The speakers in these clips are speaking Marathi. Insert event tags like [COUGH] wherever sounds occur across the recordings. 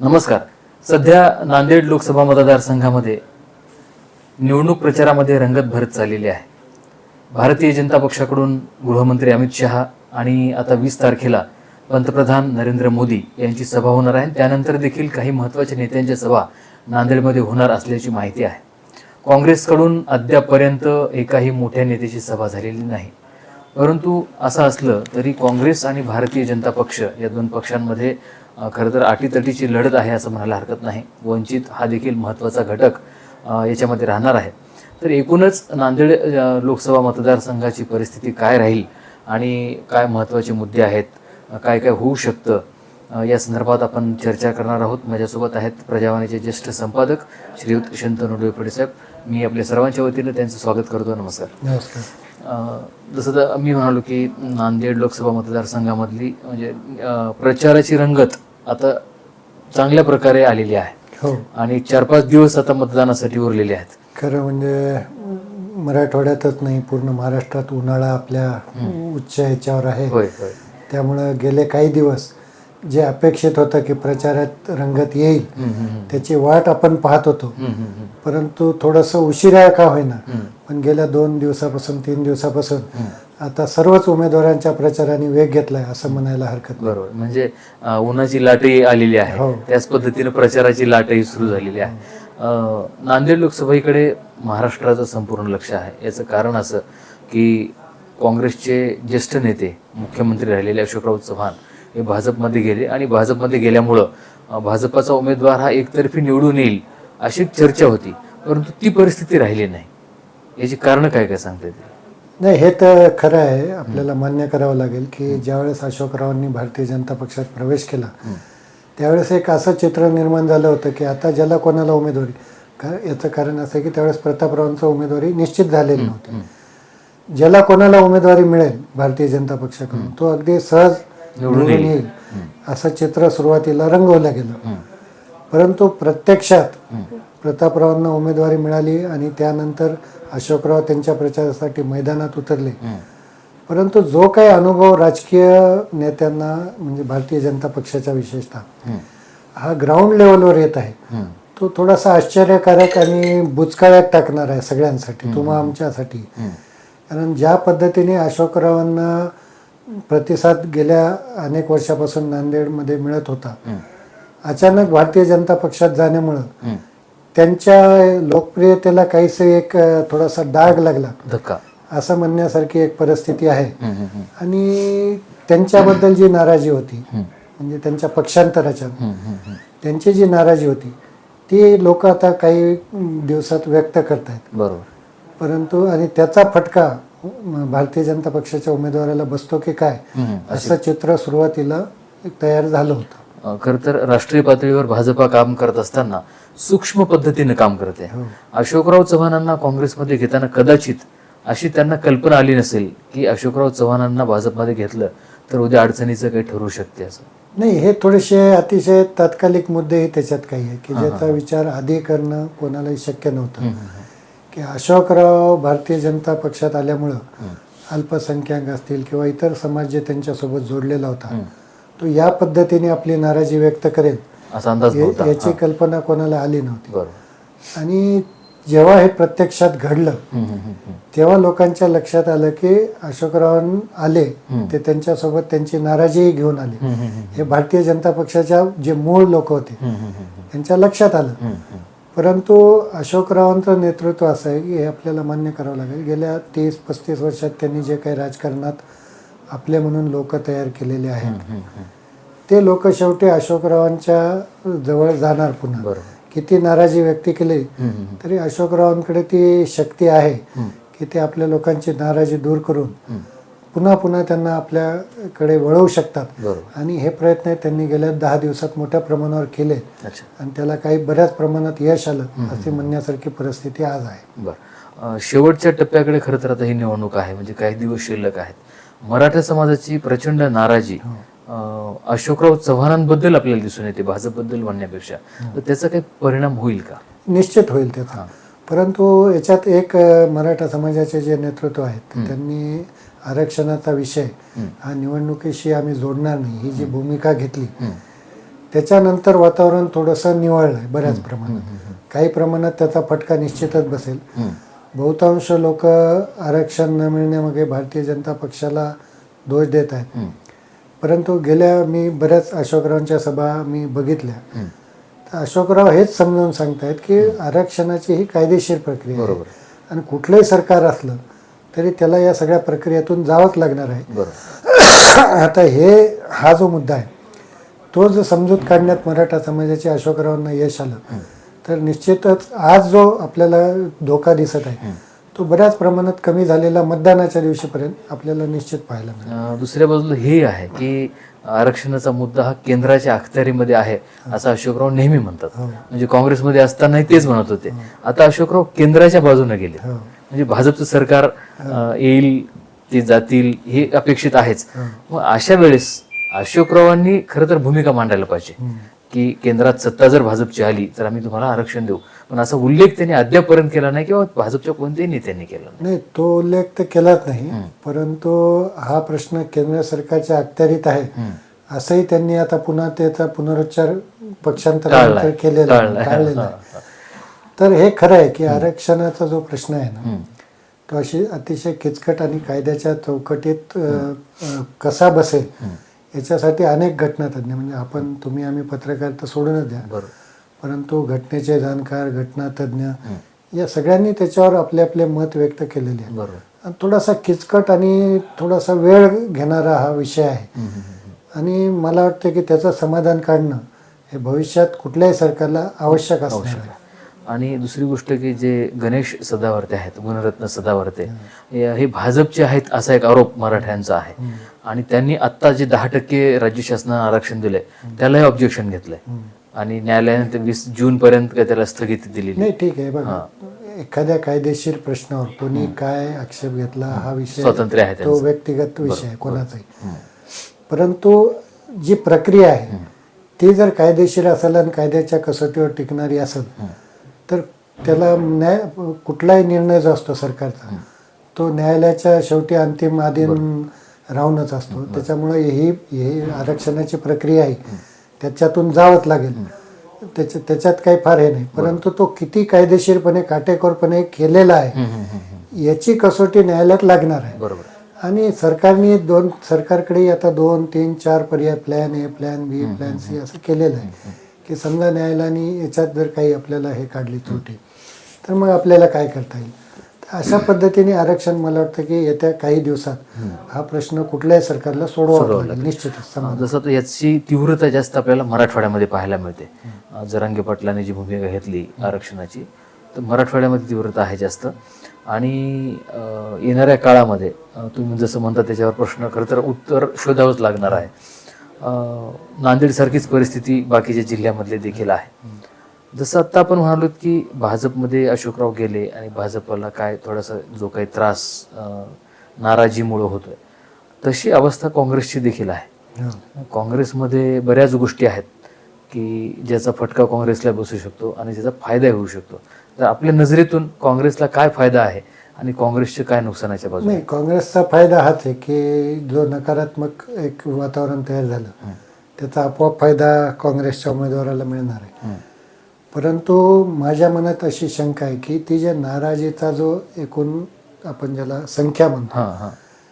नमस्कार. सध्या नांदेड लोकसभा मतदारसंघामध्ये निवडणूक प्रचारामध्ये रंगत भरत चाललेली आहे. भारतीय जनता पक्षाकडून गृहमंत्री अमित शहा आणि आता वीस तारखेला पंतप्रधान नरेंद्र मोदी यांची सभा होणार आहे. त्यानंतर देखील काही महत्त्वाच्या नेत्यांच्या सभा नांदेडमध्ये होणार असल्याची माहिती आहे. काँग्रेसकडून अद्यापपर्यंत एकाही मोठ्या नेत्याची सभा झालेली नाही. परंतु असं असलं तरी काँग्रेस आणि भारतीय जनता पक्ष या दोन पक्षांमध्ये खरं तर अटीतटीची लढत आहे असं म्हणायला हरकत नाही. वंचित हा देखील महत्त्वाचा घटक याच्यामध्ये राहणार आहे. तर एकूणच नांदेड लोकसभा मतदारसंघाची परिस्थिती काय राहील आणि काय महत्त्वाचे मुद्दे आहेत काय काय होऊ शकतं या संदर्भात आपण चर्चा करणार आहोत. माझ्यासोबत आहेत प्रजावाणीचे ज्येष्ठ संपादक श्रीयुत शंतनू डोयफडे साहेब. मी आपल्या सर्वांच्या वतीनं त्यांचं स्वागत करतो. नमस्कार. जसं तर मी म्हणालो की नांदेड लोकसभा मतदारसंघामधली म्हणजे प्रचाराची रंगत आता चांगल्या प्रकारे आलेली आहे. हो. आणि चार पाच दिवस आता मतदानासाठी उरलेले आहेत. खरं म्हणजे मराठवाड्यातच नाही पूर्ण महाराष्ट्रात उन्हाळा आपल्या उच्च ह्याच्यावर आहे. होय होय. त्यामुळं गेले काही दिवस जे अपेक्षित होतं की प्रचारात रंगत येईल. त्याची वाट आपण पाहत होतो. परंतु थोडंसं उशिरा का होईना. पण गेल्या दोन दिवसापासून तीन दिवसापासून आता सर्वच उमेदवारांच्या प्रचाराने वेग घेतलाय असं म्हणायला हरकत. बरोबर म्हणजे उन्हाची लाटही आलेली आहे हो. त्याच पद्धतीने प्रचाराची लाटही सुरू झालेली आहे नांदेड लोकसभेकडे महाराष्ट्राचं संपूर्ण लक्ष आहे याचं कारण असं की काँग्रेसचे ज्येष्ठ नेते मुख्यमंत्री राहिलेले अशोकराव चव्हाण हे भाजपमध्ये गेले. आणि भाजपमध्ये गेल्यामुळं भाजपाचा उमेदवार हा एकतर्फी निवडून येईल अशी चर्चा होती. परंतु ती परिस्थिती राहिली नाही. याची कारण काय काय सांगता येतील? नाही हे तर खरं आहे. आपल्याला मान्य करावं लागेल की ज्यावेळेस अशोकरावांनी भारतीय जनता पक्षात प्रवेश केला त्यावेळेस एक असं चित्र निर्माण झालं होतं की आता ज्याला कोणाला उमेदवारी का याचं कारण असं आहे की त्यावेळेस प्रतापरावांचं उमेदवारी निश्चित झालेली नव्हती. ज्याला कोणाला उमेदवारी मिळेल भारतीय जनता पक्षाकडून तो अगदी सहज निवडून येईल असं चित्र सुरुवातीला रंगवलं गेलं. परंतु प्रत्यक्षात प्रतापरावांना उमेदवारी मिळाली आणि त्यानंतर अशोकराव त्यांच्या प्रचारासाठी मैदानात उतरले. परंतु जो काही अनुभव राजकीय नेत्यांना म्हणजे भारतीय जनता पक्षाच्या विशेषतः हा ग्राउंड लेवलवर येत आहे. तो थोडासा आश्चर्यकारक आणि बुचकाळ्यात टाकणार आहे सगळ्यांसाठी तुम्हा आमच्यासाठी. कारण ज्या पद्धतीने अशोकरावांना प्रतिसाद गेल्या अनेक वर्षापासून नांदेडमध्ये मिळत होता. अचानक भारतीय जनता पक्षात जाण्यामुळं त्यांच्या लोकप्रियतेला काहीसे एक थोडासा डाग लागला. असं म्हणण्यासारखी एक परिस्थिती आहे. आणि त्यांच्याबद्दल जी नाराजी होती म्हणजे त्यांच्या पक्षांतराच्या त्यांची जी नाराजी होती ती लोक आता काही दिवसात व्यक्त करत आहेत बरोबर. परंतु आणि त्याचा फटका भारतीय जनता पक्षाच्या उमेदवाराला बसतो की काय? असं चित्र सुरुवातीला तयार झालं होतं. खरं तर राष्ट्रीय पातळीवर भाजपा काम करत असताना सूक्ष्म पद्धतीने काम करते. अशोकराव चव्हाणांना काँग्रेसमध्ये घेताना कदाचित अशी त्यांना कल्पना आली नसेल की अशोकराव चव्हाणांना भाजपमध्ये घेतलं तर उद्या अडचणीचं काही ठरू शकते असं. नाही हे थोडेसे अतिशय तात्कालिक मुद्देही त्याच्यात काही आहे की ज्याचा विचार आधी करणं कोणालाही शक्य नव्हतं. की अशोकराव भारतीय जनता पक्षात आल्यामुळं अल्पसंख्याक असतील किंवा इतर समाज जे त्यांच्यासोबत जोडलेला होता तो या पद्धतीने आपली नाराजी व्यक्त करेल. याची कल्पना कोणाला आली नव्हती. आणि जेव्हा हे प्रत्यक्षात घडलं तेव्हा लोकांच्या लक्षात आलं की अशोकराव आले ते त्यांच्यासोबत त्यांची नाराजीही घेऊन आले. हे भारतीय जनता पक्षाच्या जे मूळ लोक होते त्यांच्या लक्षात आलं. परंतु अशोकरावांचं नेतृत्व असं आहे की हे आपल्याला मान्य करावं लागेल गेल्या तीस पस्तीस वर्षात त्यांनी जे काही राजकारणात आपले म्हणून लोक तयार केलेले आहेत. ते लोक शेवटी अशोकरावांच्या जवळ जाणार पुन्हा किती नाराजी व्यक्त केली तरी अशोकरावांकडे ती शक्ती आहे. की ते आपल्या लोकांची नाराजी दूर करून. पुन्हा पुन्हा त्यांना आपल्याकडे वळवू शकतात. आणि हे प्रयत्न त्यांनी गेल्या दहा दिवसात मोठ्या प्रमाणावर केले. आणि त्याला काही बऱ्याच प्रमाणात यश आलं असे म्हणण्यासारखी परिस्थिती आज आहे. शेवटच्या टप्प्याकडे खरं तर आता ही निवडणूक आहे म्हणजे काही दिवस शिल्लक आहेत. मराठा समाजाची प्रचंड नाराजी अ, अशोकराव चव्हाणांबद्दल आपल्याला दिसून येते भाजपबद्दल म्हणण्यापेक्षा. तर त्याचा काही परिणाम होईल का? निश्चित होईल त्याचा. परंतु याच्यात एक मराठा समाजाचे जे नेतृत्व आहेत त्यांनी आरक्षणाचा विषय हा निवडणुकीशी आम्ही जोडणार नाही. ही जी भूमिका घेतली त्याच्यानंतर वातावरण थोडंसं निवळलं आहे बऱ्याच प्रमाणात. काही प्रमाणात त्याचा फटका निश्चितच बसेल. बहुतांश लोक आरक्षण न मिळण्यामागे भारतीय जनता पक्षाला दोष देत आहेत. परंतु गेल्या मी बऱ्याच अशोकरावांच्या सभा मी बघितल्या. तर अशोकराव हेच समजावून सांगतायत की आरक्षणाची ही कायदेशीर प्रक्रिया आहे. आणि कुठलंही सरकार असलं तरी त्याला या सगळ्या प्रक्रियेतून जावंच लागणार आहे. [COUGHS] आता हे हा जो मुद्दा आहे तो जर समजूत काढण्यात मराठा समाजाच्या अशोकरावांना यश आलं तर निश्चितच आज जो आपल्याला धोका दिसत आहे तो बऱ्याच प्रमाणात कमी झालेला मतदानाच्या दिवशीपर्यंत आपल्याला निश्चित पाहायला मिळेल. दुसऱ्या बाजूला हे आहे की आरक्षणाचा मुद्दा हा केंद्राच्या अखत्यारीमध्ये आहे असं अशोकराव नेहमी म्हणतात. म्हणजे काँग्रेसमध्ये असतानाही तेच म्हणत होते. आता अशोकराव केंद्राच्या बाजूने गेले. हो. म्हणजे भाजपचं सरकार येईल ते जातील हे अपेक्षित आहेच. मग अशा वेळेस अशोकरावांनी खरं तर भूमिका मांडायला पाहिजे. की केंद्रात सत्ता जर भाजपची आली तर आम्ही तुम्हाला आरक्षण देऊ. पण असा उल्लेख त्यांनी अद्यापपर्यंत केला नाही किंवा भाजपच्या कोणत्याही नेत्यांनी केला नाही. तो उल्लेख तर केलाच नाही. परंतु हा प्रश्न केंद्र सरकारच्या अखत्यारीत आहे. असंही त्यांनी आता पुन्हा त्याचा पुनरुच्चार टाळलाय. केलेला आहे, टाळलाय. टाळलेला आहे तर हे खरं आहे की आरक्षणाचा जो प्रश्न आहे ना तो अशी अतिशय किचकट आणि कायद्याच्या चौकटीत कसा बसेल याच्यासाठी अनेक घटनातज्ञ म्हणजे आपण तुम्ही आम्ही पत्रकार तर सोडूनच द्या. परंतु घटनेचे जाणकार घटनातज्ञ या सगळ्यांनी त्याच्यावर आपले आपले मत व्यक्त केलेले आहे बरोबर. थोडासा किचकट आणि थोडासा वेळ घेणारा हा विषय आहे. आणि मला वाटतं की त्याचं समाधान काढणं हे भविष्यात कुठल्याही सरकारला आवश्यक असणार आहे. आणि दुसरी गोष्ट की जे गणेश सदावर्ते आहेत गुणरत्न सदावर्ते हे भाजपचे आहेत असा एक आरोप मराठ्यांचा आहे. आणि त्यांनी आत्ता जे दहा टक्के राज्य शासनानं आरक्षण दिलंय त्यालाही ऑब्जेक्शन घेतलंय. आणि न्यायालयाने ते वीस जून पर्यंत काय त्याला स्थगिती दिलेली नाही ठीक आहे बघा. एखाद्या कायदेशीर प्रश्नावर कोणी काय आक्षेप घेतला हा विषय स्वातंत्र्य आहे तो व्यक्तिगत विषय आहे कोणाचाही. परंतु जी प्रक्रिया आहे ती जर कायदेशीर असेल आणि कायद्याच्या कसोटीवर टिकणारी असेल तर त्याला न्याय कुठलाही निर्णय जो असतो सरकारचा तो न्यायालयाच्या शेवटी अंतिम अधीन राहूनच असतो. त्याच्यामुळे ही ही आरक्षणाची प्रक्रिया आहे. त्याच्यातून जावंच लागेल. त्याच्या त्याच्यात काही फार हे नाही. परंतु तो किती कायदेशीरपणे काटेकोरपणे केलेला आहे याची कसोटी न्यायालयात लागणार आहे. बरोबर. आणि सरकारने दोन सरकारकडे आता दोन तीन चार पर्याय plan A plan B plan C असं केलेलं आहे. की समजा न्यायालयाने याच्यात जर काही आपल्याला हे काढली त्रुटी तर मग आपल्याला काय करता येईल? तर अशा पद्धतीने आरक्षण मला वाटतं की येत्या काही दिवसात हा प्रश्न कुठल्याही सरकारला सोडवावा लागेल निश्चितच. जसं याची तीव्रता जास्त आपल्याला मराठवाड्यामध्ये पाहायला मिळते. जरांगे पाटलांनी जी भूमिका घेतली आरक्षणाची तर मराठवाड्यामध्ये तीव्रता आहे जास्त. आणि येणाऱ्या काळामध्ये तुम्ही जसं म्हणता त्याच्यावर प्रश्न खरं तर उत्तर शोधावंच लागणार आहे. नांदेडसारखीच परिस्थिती बाकीच्या जिल्ह्यामधले देखील आहे. जसं आत्ता आपण म्हणालो की भाजपमध्ये अशोकराव गेले आणि भाजपला काय थोडासा जो काही त्रास नाराजीमुळं होतोय तशी अवस्था काँग्रेसची देखील आहे. काँग्रेसमध्ये बऱ्याच गोष्टी आहेत की ज्याचा फटका काँग्रेसला बसू शकतो आणि ज्याचा फायदा होऊ शकतो. तर आपल्या नजरेतून काँग्रेसला काय फायदा आहे? आणि काँग्रेसचे काय नुकसानाच्या बाजू नाही काँग्रेसचा फायदा हाच आहे की जो नकारात्मक एक वातावरण तयार झालं त्याचा आपोआप फायदा काँग्रेसच्या उमेदवाराला मिळणार आहे. परंतु माझ्या मनात अशी शंका आहे की ती जे नाराजीचा जो एकूण आपण ज्याला संख्या म्हणतो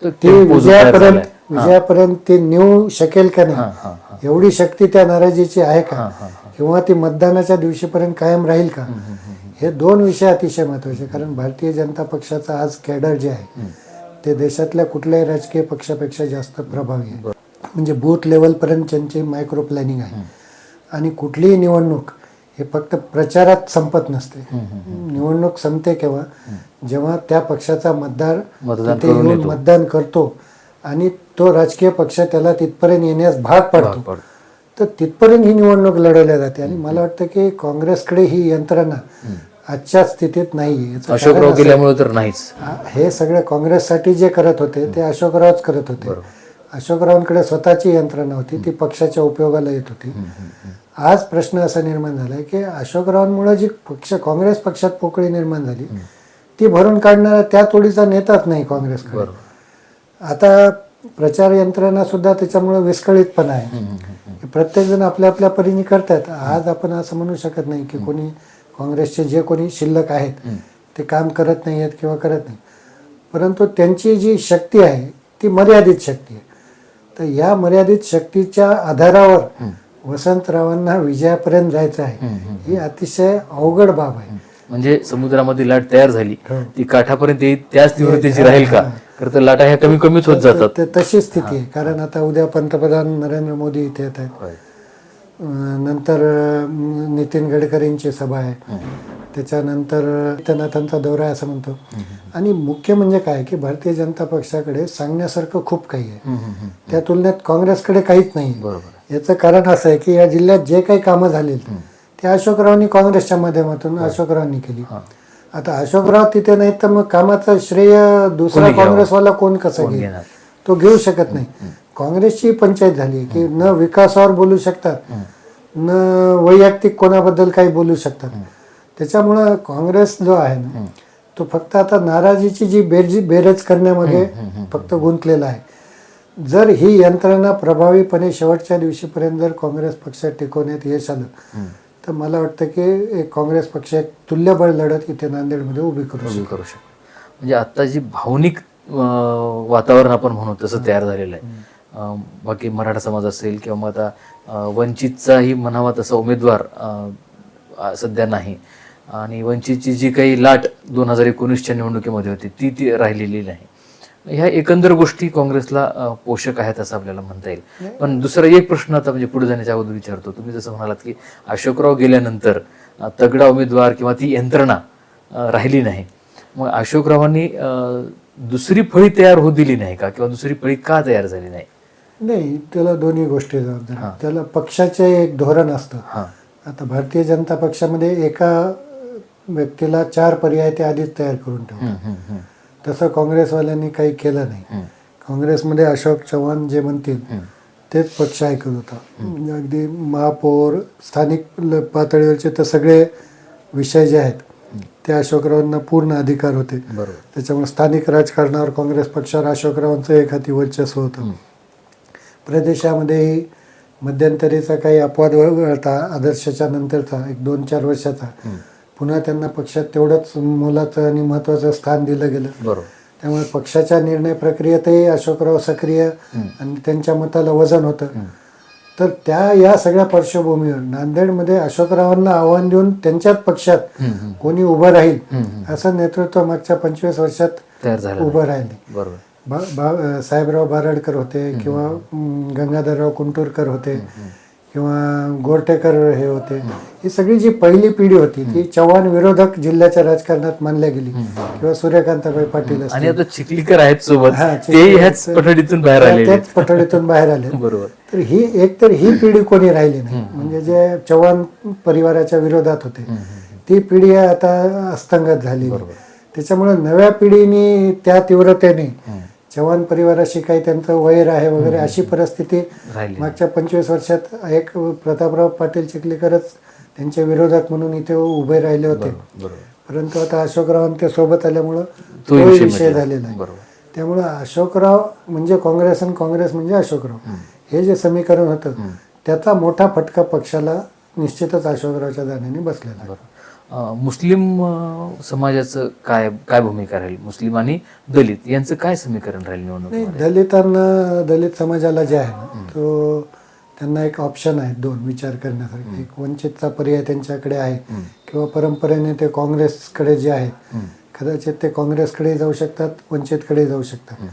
तर ती विजयापर्यंत. विजयापर्यंत ती नेऊ शकेल का नाही? एवढी शक्ती त्या नाराजीची आहे का? किंवा ती मतदानाच्या दिवशीपर्यंत कायम राहील का? हे दोन विषय अतिशय महत्त्वाचे कारण भारतीय जनता पक्षाचा आज कॅडर जे आहे ते देशातल्या कुठल्याही राजकीय पक्षापेक्षा जास्त प्रभावी आहे. म्हणजे बूथ लेवलपर्यंत त्यांची मायक्रो प्लॅनिंग आहे. आणि कुठलीही निवडणूक हे फक्त प्रचारात संपत नसते. निवडणूक संपते केव्हा? जेव्हा त्या पक्षाचा मतदार मतदान तिथे करून येऊन येतो. मतदान करतो आणि तो राजकीय पक्ष त्याला तिथपर्यंत येण्यास भाग पडतो. तर तिथपर्यंत ही निवडणूक लढवल्या जाते. आणि मला वाटतं की काँग्रेसकडे ही यंत्रणा आजच्या स्थितीत नाही अशोकराव गेल्यामुळे तर नाहीच. हे सगळे काँग्रेससाठी जे करत होते ते अशोकरावच करत होते. अशोकरावांकडे स्वतःची यंत्रणा होती ती पक्षाच्या उपयोगाला येत होती. आज प्रश्न असा निर्माण झालाय की अशोकरावांमुळे जी पक्ष काँग्रेस पक्षात पोकळी निर्माण झाली ती भरून काढणारा त्या तोडीचा नेताच नाही काँग्रेसकडे. आता प्रचार यंत्रणा सुद्धा त्याच्यामुळे विस्कळीतपणा आहे. की प्रत्येक जण आपल्या आपल्या परीने करतात. आज आपण असं म्हणू शकत नाही की कोणी काँग्रेसचे जे कोणी शिल्लक आहेत ते काम करत नाही आहेत किंवा करत नाही. परंतु त्यांची जी शक्ती आहे ती मर्यादित शक्ती आहे. तर या मर्यादित शक्तीच्या आधारावर वसंतरावांना विजयापर्यंत जायचं आहे. ही अतिशय अवघड बाब आहे. म्हणजे समुद्रामध्ये लाट तयार झाली. हो. ती काठापर्यंत येईल त्याच तीव्रतेची राहील का? तर लाटा ह्या कमी कमीच होत जातात. तशी स्थिती आहे. कारण आता उद्या पंतप्रधान नरेंद्र मोदी इथे येत आहेत. नंतर नितीन गडकरींची सभा आहे. त्याच्यानंतर त्यांचा दौरा आहे असं म्हणतो. आणि मुख्य म्हणजे काय की भारतीय जनता पक्षाकडे सांगण्यासारखं खूप काही आहे. त्या तुलनेत काँग्रेसकडे काहीच नाही बरोबर. याचं कारण असं आहे की या जिल्ह्यात जे काही कामं झाली ते अशोकरावांनी काँग्रेसच्या माध्यमातून अशोकरावांनी केली. आता अशोकराव तिथे नाही तर मग कामाचं श्रेय दुसरा? काँग्रेसवाला कोण कसं घेईल? तो घेऊ शकत नाही. काँग्रेसची पंचायत झाली की न विकासावर बोलू शकतात न वैयक्तिक कोणाबद्दल काही बोलू शकतात. त्याच्यामुळं काँग्रेस जो आहे ना तो फक्त आता नाराजीची जी बेरजी बेरज करण्यामध्ये फक्त गुंतलेला आहे. जर ही यंत्रणा प्रभावीपणे शेवटच्या दिवशीपर्यंत जर काँग्रेस पक्षात टिकवण्यात यश आलं तर मला वाटतं की एक काँग्रेस पक्ष एक तुल्यबळ लढत इथे नांदेडमध्ये उभी करू उभी करू शकतो. म्हणजे आता जी भावनिक वातावरण आपण म्हणू तसं तयार झालेलं आहे. बाकी मराठा समाज असेल किंवा मग आता वंचितचाही म्हणावा तसा उमेदवार सध्या नाही. आणि वंचितची जी काही लाट दोन हजार एकोणीसच्या निवडणुकीमध्ये होती ती ती राहिलेली नाही. ह्या एकंदर गोष्टी काँग्रेसला पोषक आहेत असं आपल्याला म्हणता येईल. पण दुसरा एक प्रश्न आता म्हणजे पुढे जाण्याच्या अगोदर विचारतो. तुम्ही जसं म्हणालात की अशोकराव गेल्यानंतर तगडा उमेदवार किंवा ती यंत्रणा राहिली नाही. मग अशोकरावांनी दुसरी फळी तयार होऊ दिली नाही का? किंवा दुसरी फळी का तयार झाली नाही? नाही त्याला दोन्ही गोष्टी जबाबदार. त्याला पक्षाचे एक धोरण असतं. आता भारतीय जनता पक्षामध्ये एका व्यक्तीला चार पर्याय ते आधीच तयार करून ठेवतात. तसं काँग्रेसवाल्यांनी काही केलं नाही. काँग्रेसमध्ये अशोक चव्हाण जे म्हणतील तेच पक्ष ऐकत होता. म्हणजे अगदी महापौर स्थानिक पातळीवरचे तर सगळे विषय जे आहेत ते अशोकरावांना पूर्ण अधिकार होते. त्याच्यामुळे स्थानिक राजकारणावर काँग्रेस पक्षावर अशोकरावांचं एक हाती वर्चस्व होतं. प्रदेशामध्येही मध्यंतरीचा काही अपवाद वगळता आदर्शाच्या नंतरचा एक दोन चार वर्षाचा पुन्हा त्यांना पक्षात तेवढंच मोलाचं आणि महत्त्वाचं स्थान दिलं गेलं. बरोबर. त्यामुळे पक्षाच्या निर्णय प्रक्रियेतही अशोकराव सक्रिय आणि त्यांच्या मताला वजन होतं. तर त्या या सगळ्या पार्श्वभूमीवर नांदेडमध्ये अशोकरावांना आव्हान देऊन त्यांच्याच पक्षात कोणी उभं राहील असं नेतृत्व मागच्या पंचवीस वर्षात उभं राहिले. बा बा साहेबराव बारडकर होते किंवा गंगाधरराव कुंटूरकर होते. किंवा गोरटेकर हे होते. ही सगळी जी पहिली पिढी होती ती चव्हाण विरोधक जिल्ह्याच्या राजकारणात मानल्या गेली. किंवा सूर्यकांताबाई पाटील. आणि आता चिखलीकर आहेत सोबत ते ह्याच पठडीतून बाहेर आलेले त्याच पठडीतून बाहेर आले बरोबर. तर ही एक तर ही पिढी कोणी राहिली नाही. म्हणजे जे चव्हाण परिवाराच्या विरोधात होते ती पिढी आता अस्तंगत झाली त्याच्यामुळे नव्या पिढीने त्या तीव्रतेने चव्हाण परिवाराशी काही त्यांचं वैर आहे वगैरे अशी परिस्थिती मागच्या पंचवीस वर्षात एक प्रतापराव पाटील चिखलीकरच त्यांच्या विरोधात म्हणून इथे उभे राहिले होते. परंतु आता अशोकराव ते सोबत आल्यामुळं तो विषय. झालेला आहे. त्यामुळं अशोकराव म्हणजे काँग्रेस आणि काँग्रेस म्हणजे अशोकराव. हे जे समीकरण होतं त्याचा मोठा फटका पक्षाला निश्चितच अशोकरावच्या दाण्याने बसलेला मुस्लिम समाजाचं काय काय भूमिका राहील? मुस्लिम आणि दलित यांचं काय समीकरण राहील निवडणूक दलितांना दलित समाजाला जे आहे ना तो त्यांना एक ऑप्शन आहे दोन विचार करण्यासारखे. एक वंचितचा पर्याय त्यांच्याकडे आहे किंवा परंपरेने ते काँग्रेसकडे जे आहेत कदाचित ते काँग्रेसकडे जाऊ शकतात वंचितकडे जाऊ शकतात.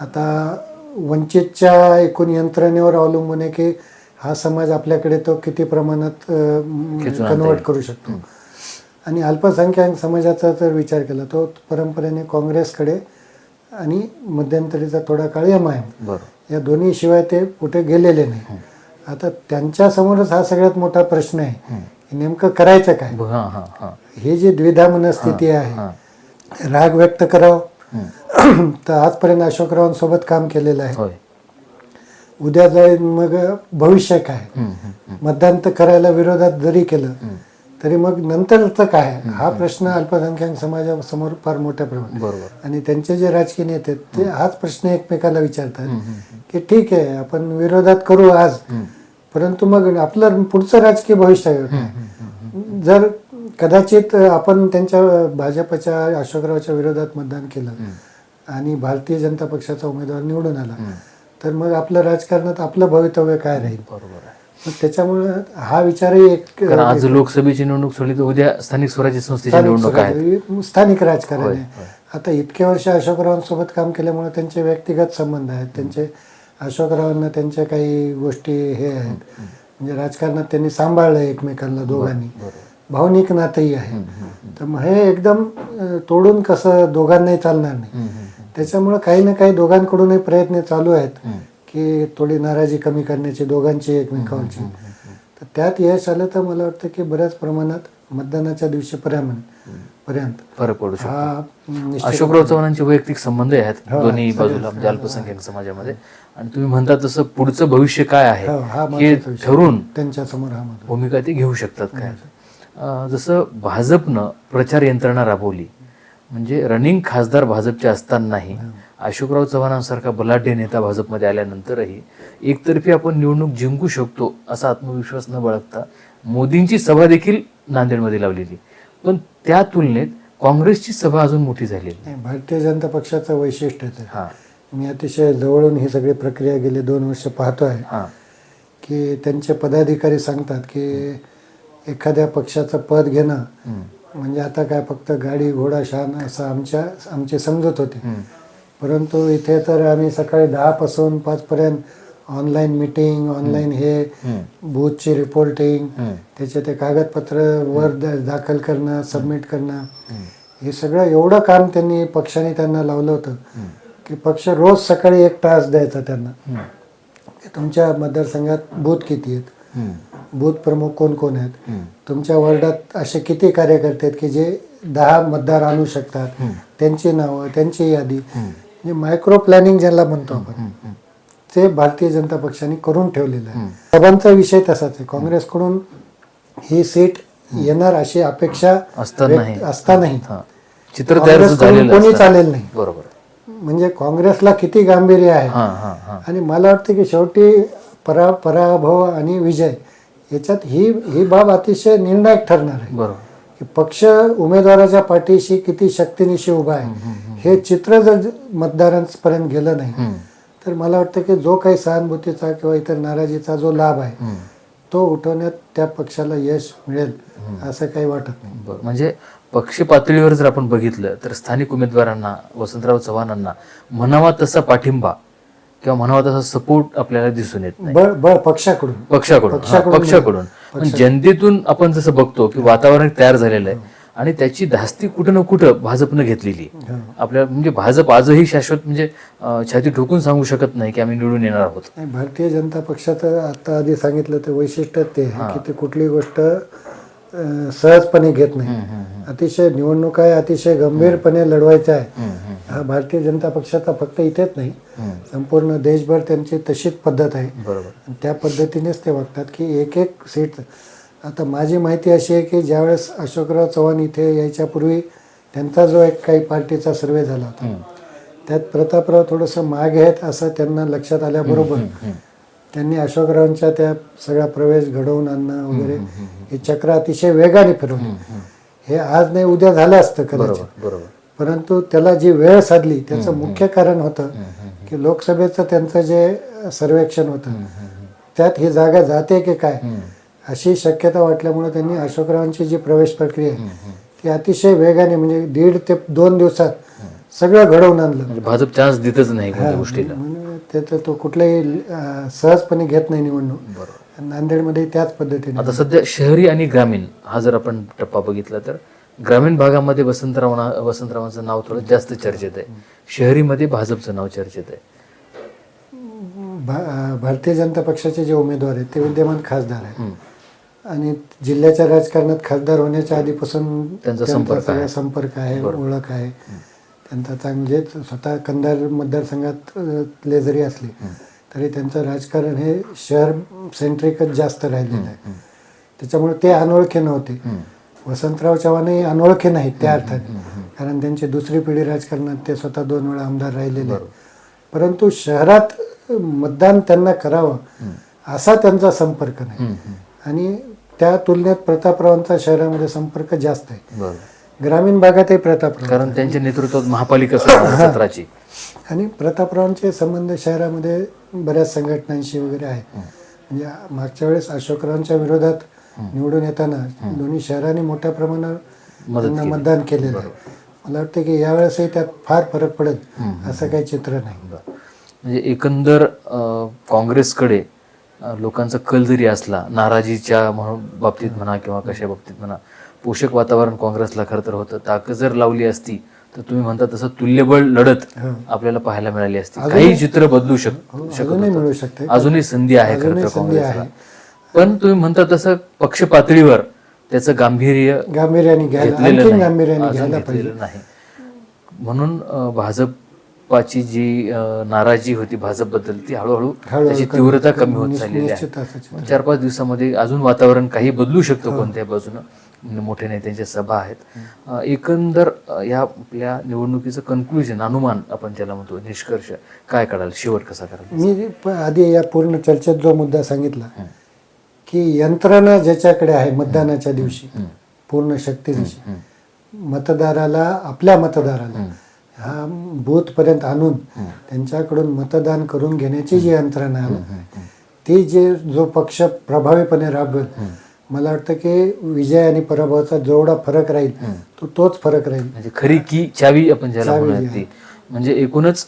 आता वंचितच्या एकूण यंत्रणेवर अवलंबून आहे की हा समाज आपल्याकडे तो किती प्रमाणात कन्वर्ट. करू शकतो. आणि अल्पसंख्याक समाजाचा जर विचार केला तो परंपरेने काँग्रेसकडे आणि मध्यंतरीचा थोडा काळ एम आय बरोबर. या दोन्ही शिवाय ते कुठे गेलेले नाही. आता त्यांच्या समोरच हा सगळ्यात मोठा प्रश्न आहे. की नेमकं करायचं काय? हा हा हा. ही जी द्विधा मनस्थिती आहे राग व्यक्त करावं. [CLEARS THROAT] तर आजपर्यंत अशोकरावांसोबत काम केलेलं आहे. उद्या जाईन मग भविष्य काय? मतदान तर करायला विरोधात जरी केलं तरी मग नंतरचं काय? हा प्रश्न अल्पसंख्याक समाजासमोर फार मोठ्या प्रमाणात. बरोबर. आणि त्यांचे जे राजकीय नेते आहेत, ते हाच प्रश्न एकमेकाला विचारतात. की ठीक आहे आपण विरोधात करू आज. परंतु मग आपलं पुढचं राजकीय भविष्य आहे. जर कदाचित आपण त्यांच्या भाजपच्या अशोकरावच्या विरोधात मतदान केलं आणि भारतीय जनता पक्षाचा उमेदवार निवडून आला तर मग आपलं राजकारणात आपलं भवितव्य काय राहील? बरोबर आहे. त्याच्यामुळे हा विचारही एक कारण आज लोकसभेची निवडणूक सोडली तर उद्या स्थानिक स्वराज्य संस्थेची स्थानिक निवडणूक आहे. स्थानिक राजकारण आहे. आता इतके वर्ष अशोकरावांसोबत काम केल्यामुळे त्यांचे व्यक्तिगत संबंध आहेत. त्यांचे अशोकरावांना त्यांच्या काही गोष्टी हे आहेत. म्हणजे राजकारणात त्यांनी सांभाळलं एकमेकांना दोघांनी. भावनिक नातंही आहे तर मग हे एकदम तोडून कसं दोघांनाही चालणार नाही. त्याच्यामुळे काही ना काही दोघांकडूनही प्रयत्न चालू आहेत. की थोडी नाराजी कमी करण्याची दोघांची एकमेकांची. तर त्यात यश आलं तर मला वाटतं की बऱ्याच प्रमाणात मतदानाच्या दिवशीपर्यंत पर्यंत. फरक पडू शकतो. अशोकराव चव्हाणांचे वैयक्तिक संबंध आहेत दोन्ही बाजूला म्हणजे अल्पसंख्याक समाजामध्ये. आणि तुम्ही म्हणता तसं पुढचं भविष्य काय आहे? हो, हा. ठरवून त्यांच्यासमोर हा. भूमिका ते घेऊ शकतात काय? जसं भाजपनं प्रचार यंत्रणा राबवली म्हणजे रनिंग खासदार भाजपचे असतानाही अशोकराव चव्हाणांसारखा बलाढ्य नेता भाजपमध्ये आल्यानंतरही एकतर्फी आपण निवडणूक जिंकू शकतो असा आत्मविश्वास न बाळगता मोदींची सभा देखील नांदेडमध्ये लावलेली. पण त्या तुलनेत काँग्रेसची सभा अजून मोठी नाही, भारतीय जनता पक्षाचं वैशिष्ट्यच आहे हा. मी अतिशय जवळून ही सगळी प्रक्रिया गेली दोन वर्ष पाहतोय हा. की त्यांचे पदाधिकारी सांगतात की एखाद्या पक्षाचं पद घेणं म्हणजे आता काय फक्त गाडी घोडा शान असं आमच्या आमची समजत होती. परंतु इथे तर आम्ही सकाळी दहापासून पाचपर्यंत ऑनलाईन मीटिंग ऑनलाईन हे बूथची रिपोर्टिंग त्याचे ते कागदपत्र वर दाखल करणं सबमिट करणं. हे सगळं एवढं काम त्यांनी पक्षाने त्यांना लावलं होतं की पक्ष रोज सकाळी एक तास द्यायचा त्यांना. की तुमच्या मतदारसंघात बूथ किती आहेत? बूथ प्रमुख कोण कोण आहेत? तुमच्या वॉर्डात असे किती कार्यकर्ते आहेत की जे दहा मतदार आणू शकतात? त्यांची नावं त्यांची यादी. म्हणजे मायक्रो प्लॅनिंग ज्याला म्हणतो आपण ते भारतीय जनता पक्षाने करून ठेवलेलं आहे. सभांचा विषय तसाच आहे. काँग्रेसकडून ही सीट येणार अशी अपेक्षा असतानाही. चित्र तयार काँग्रेसकडून झालेलं कोणी असतं. चालेल नाही. बरोबर. म्हणजे काँग्रेसला किती गांभीर्य आहे. आणि मला वाटतं की शेवटी परा पराभव आणि विजय याच्यात ही ही बाब अतिशय निर्णायक ठरणार आहे. बरोबर. की पक्ष उमेदवाराच्या पाठीशी किती शक्तीनिशी उभा आहे. हे चित्र जर मतदारांपर्यंत गेलं नाही तर मला वाटतं की जो काही सहानुभूतीचा किंवा इतर नाराजीचा जो लाभ आहे तो उठवण्यात त्या पक्षाला यश मिळेल असं काही वाटत नाही. म्हणजे पक्ष पातळीवर जर आपण बघितलं तर स्थानिक उमेदवारांना वसंतराव चव्हाणांना म्हणावा तसा पाठिंबा किंवा म्हणावा तसा सपोर्ट आपल्याला दिसून येत नाही. बळ बळ पक्षाकडून. पक्षाकडून. पक्षाकडून जनतेतून आपण जसं बघतो की वातावरण तयार झालेलं आहे आणि त्याची धास्ती कुठं ना कुठं भाजपनं घेतलेली. आपल्या म्हणजे भाजप आजही शाश्वत म्हणजे छाती ठोकून सांगू शकत नाही की आम्ही निवडून येणार आहोत. भारतीय जनता पक्षाचं आता आधी सांगितलं ते वैशिष्ट्य ते की ते कुठली गोष्ट सहजपणे घेत नाही. अतिशय निवडणूक आहे अतिशय गंभीरपणे लढवायचं आहे. हा भारतीय जनता पक्षाचा फक्त इथेच नाही. संपूर्ण देशभर त्यांची तशीच पद्धत आहे. त्या पद्धतीनेच ते वागतात की एक एक सीट आता माझी माहिती अशी आहे की ज्यावेळेस अशोकराव चव्हाण इथे यायच्यापूर्वी त्यांचा जो एक काही पार्टीचा सर्वे झाला होता. त्यात प्रतापराव थोडंसं मागे आहेत असं त्यांना लक्षात आल्याबरोबर त्यांनी अशोकरावांच्या त्या सगळा प्रवेश घडवून आणणं वगैरे हे चक्र अतिशय वेगाने फिरवले. हे आज नाही उद्या झालं असतं कदाचित. बरोबर बरोबर. परंतु त्याला जी वेळ साधली त्याचं मुख्य कारण होतं की लोकसभेचं त्यांचं जे सर्वेक्षण होतं त्यात ही जागा जाते की काय? अशी शक्यता वाटल्यामुळे त्यांनी अशोकरावांची जी प्रवेश प्रक्रिया आहे ती अतिशय वेगाने म्हणजे दीड ते दोन दिवसात सगळं घडवून आणलं. म्हणजे भाजप चान्स देतच नाही गोष्टीला. म्हणून त्याचं तो कुठलाही सहजपणे घेत नाही निवडणूक. नांदेडमध्ये त्याच पद्धतीने. आता सध्या शहरी आणि ग्रामीण हा जर आपण टप्पा बघितला तर ग्रामीण भागामध्ये वसंतराव वसंतरावांचं नाव थोडं जास्त चर्चेत आहे. शहरीमध्ये भाजपचं नाव चर्चेत आहे. भारतीय जनता पक्षाचे जे उमेदवार आहेत ते विद्यमान खासदार आहेत. आणि जिल्ह्याच्या राजकारणात खासदार होण्याच्या आधीपासून त्यांचा संपर्क सगळा आहे. संपर्क आहे ओळख आहे. त्यांचा चांगले स्वतः कंधार मतदारसंघात अं, ले जरी असले तरी त्यांचं राजकारण हे शहर सेंट्रिकच जास्त राहिलेलं आहे. त्याच्यामुळे ते अनोळखे नव्हते. वसंतराव चव्हाणही अनोळखे नाहीत त्या अर्थाने. कारण त्यांची दुसरी पिढी राजकारणात ते स्वतः दोन वेळा आमदार राहिलेले आहेत. परंतु शहरात मतदान त्यांना करावं असा त्यांचा संपर्क नाही. आणि त्या तुलनेत प्रतापरावांचा शहरामध्ये संपर्क जास्त आहे. ग्रामीण भागातही प्रतापराव. कारण त्यांच्या नेतृत्वात महापालिका सतराची. आणि प्रतापरावांचे संबंध शहरामध्ये बऱ्याच संघटनांशी वगैरे आहे. म्हणजे मागच्या वेळेस अशोकरावांच्या विरोधात निवडून येताना दोन्ही शहरांनी मोठ्या प्रमाणावर त्यांना मतदान केलेलं आहे. मला वाटतं की यावेळेसही त्यात फार फरक पडेल असं काही चित्र नाही. म्हणजे एकंदर काँग्रेसकडे लोकांचा कल जरी असला नाराजीच्या म्हणून बाबतीत म्हणा किंवा कशा बाबतीत म्हणा पोषक वातावरण काँग्रेसला खरं तर होतं. ताकद जर लावली असती तर तुम्ही म्हणता तसं तुल्यबळ लढत आपल्याला पाहायला मिळाली असती. काही चित्र बदलू शक शकत अजूनही संधी आहे खरं तर काँग्रेसला. पण तुम्ही म्हणता तसं पक्ष पातळीवर त्याचं गांभीर्य गांभीर्याने घेतलेलं नाही. म्हणून अं, भाजपाची जी नाराजी होती भाजपबद्दल ती हळूहळू त्याची तीव्रता कमी होत चाललेली आहे. चार पाच दिवसामध्ये अजून वातावरण काही बदलू शकतं कोणत्या बाजूनं. मोठे नेत्यांच्या सभा आहेत. एकंदर या आपल्या निवडणुकीचं कन्क्लुजन अनुमान आपण ज्याला म्हणतो निष्कर्ष काय काढाल? शेवट कसा कराल? मी आधी या पूर्ण चर्चेत जो मुद्दा सांगितला की यंत्रणा ज्याच्याकडे आहे मतदानाच्या दिवशी पूर्ण शक्तीनिशी मतदाराला आपल्या मतदाराला हा बूथ पर्यंत आणून त्यांच्याकडून मतदान करून घेण्याची जी यंत्रणा आहे ती जे जो पक्ष प्रभावीपणे राबवेल मला वाटतं की विजय आणि पराभवाचा जेवढा फरक राहील तो तोच फरक राहील. म्हणजे खरी की चावी आपण ज्याला म्हणजे एकूणच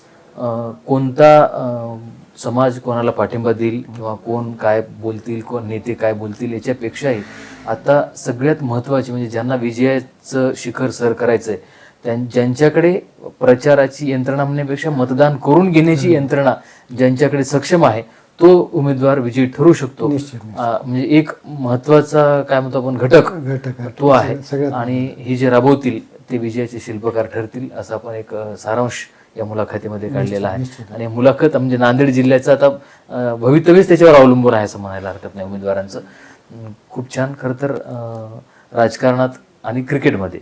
कोणता समाज कोणाला पाठिंबा देईल किंवा कोण काय बोलतील कोण नेते काय बोलतील याच्यापेक्षाही आता सगळ्यात महत्त्वाचे म्हणजे ज्यांना विजयाचं शिखर सर करायचंय त्यां ज्यांच्याकडे प्रचाराची यंत्रणा म्हणण्यापेक्षा मतदान करून घेण्याची यंत्रणा ज्यांच्याकडे सक्षम आहे तो उमेदवार विजयी ठरू शकतो. म्हणजे एक महत्त्वाचा काय म्हणतो आपण घटक घटक. तो आहे. आणि हे जे राबवतील ते विजयाचे शिल्पकार ठरतील असा आपण एक सारांश या मुलाखतीमध्ये काढलेला आहे. आणि मुलाखत म्हणजे नांदेड जिल्ह्याचं आता भवितव्यच त्याच्यावर अवलंबून आहे असं म्हणायला हरकत नाही उमेदवारांचं. खूप छान. खरं तर राजकारणात आणि क्रिकेटमध्ये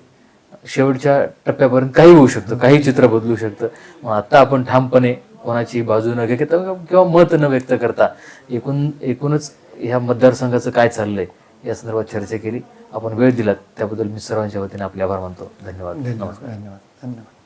शेवटच्या टप्प्यापर्यंत काही होऊ शकतं काही चित्र बदलू शकतं. मग आता आपण ठामपणे कोणाची बाजू न घेता किंवा मत न व्यक्त करता एकूण एकूणच ह्या मतदारसंघाचं काय चाललंय या संदर्भात चर्चा केली. आपण वेळ दिलात त्याबद्दल मी सर्वांच्या वतीने आपले आभार मानतो. धन्यवाद. धन्यवाद. धन्यवाद. धन्यवाद.